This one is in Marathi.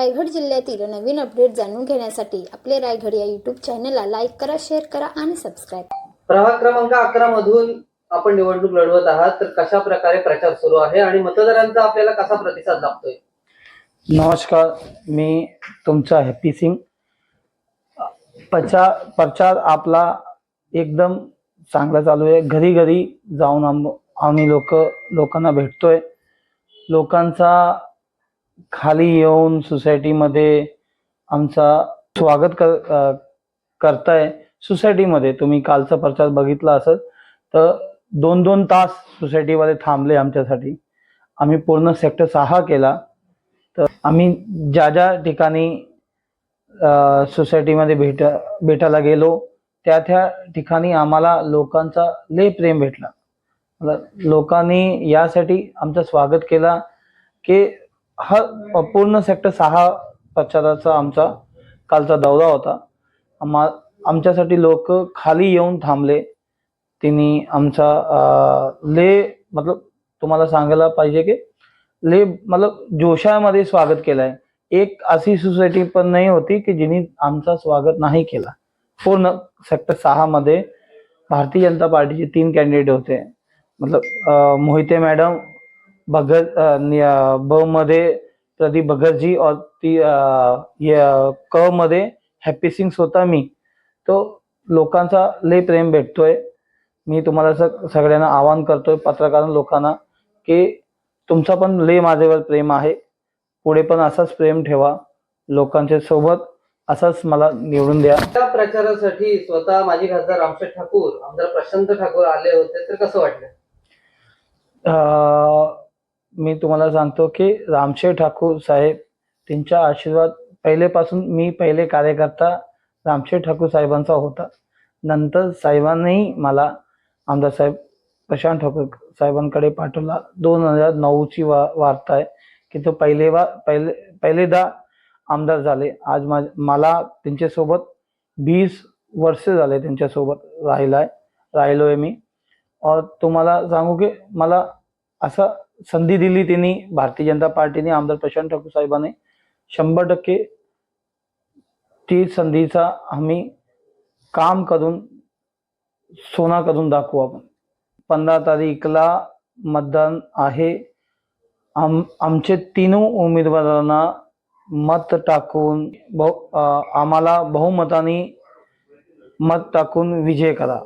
रायगड जिल्ह्यातील नवीन अपडेट जाणून घेण्यासाठी आपले रायगड या यूट्यूब चॅनलला लाईक करा शेअर करा आणि सबस्क्राईब प्रभाग क्रमांक अकरा मधून आपण निवडणूक लढवत आहात. तर कशा प्रकारे प्रचार सुरू आहे आणि मतदारांचा आपल्याला कसा प्रतिसाद लाभतोय? नमस्कार मी तुमचा हॅपी सिंग प्रचार प्रचार आपला एकदम चांगला चालू आहे. घरी घरी जाऊन आम आम्ही लोक लोकांना भेटतोय. लोकांचा खाली येऊन सोसायटीमध्ये आमचा स्वागत कर करताय. सोसायटीमध्ये तुम्ही कालचा प्रचार बघितला असेल तर दोन दोन तास सोसायटीमध्ये थांबले आमच्यासाठी. आम्ही पूर्ण सेक्टर सहा केला. तर आम्ही ज्या ज्या ठिकाणी सोसायटीमध्ये भेट भेटायला गेलो त्या त्या ठिकाणी आम्हाला लोकांचा लय प्रेम भेटला. लोकांनी यासाठी आमचं स्वागत केला की हा पूर्ण सेक्टर सहा प्रचाराचा आमचा कालचा दौरा होता. आम्हा आमच्यासाठी लोक खाली येऊन थांबले. तिने आमचा ले मतलब तुम्हाला सांगायला पाहिजे की ले मतलब जोशामध्ये स्वागत केलंय. एक अशी सोसायटी पण नाही होती की जिने आमचा स्वागत नाही केला. पूर्ण सेक्टर सहा मध्ये भारतीय जनता पार्टीचे तीन कॅन्डिडेट होते. मतलब मोहिते मॅडम भगत ब मध्ये प्रदीप भगतजी और ती क मध्ये हॅपी सिंग स्वतः मी. तो लोकांचा लय प्रेम भेटतोय. मी तुम्हाला सग सगळ्यांना आवाहन करतोय पत्रकार लोकांना की तुमचा पण लय माझ्यावर प्रेम आहे. पुढे पण असाच प्रेम ठेवा. लोकांच्या सोबत असाच मला निवडून द्या. त्या प्रचारासाठी स्वतः माजी खासदार रामशेठ ठाकूर आमदार प्रशांत ठाकूर आले होते तर कसं वाटलं? अं, मी तुम्हाला सांगतो की रामशेव ठाकूर साहेब त्यांच्या आशीर्वाद पहिलेपासून मी पहिले कार्यकर्ता रामशेव ठाकूर साहेबांचा होता. नंतर साहेबांनी मला आमदार साहेब प्रशांत ठाकूर साहेबांकडे पाठवला. दोन हजार नऊची वा वार्ता आहे की तो पहिले वा पहिले पहिलेदा आमदार झाले. आज मा मला त्यांच्यासोबत वीस वर्ष झाले त्यांच्यासोबत राहिला आहे राहिलो आहे मी. और तुम्हाला सांगू की मला असं संधी दिली त्यांनी भारतीय जनता पार्टीने आमदार प्रशांत ठाकूर साहेबांनी. शंभर टक्के ती संधीचा आम्ही काम करून सोना करून दाखवू आपण. पंधरा तारीखला मतदान आहे. आम आमचे तीनू उमेदवारांना मत टाकून बहु आम्हाला बहुमताने मत टाकून विजय करा.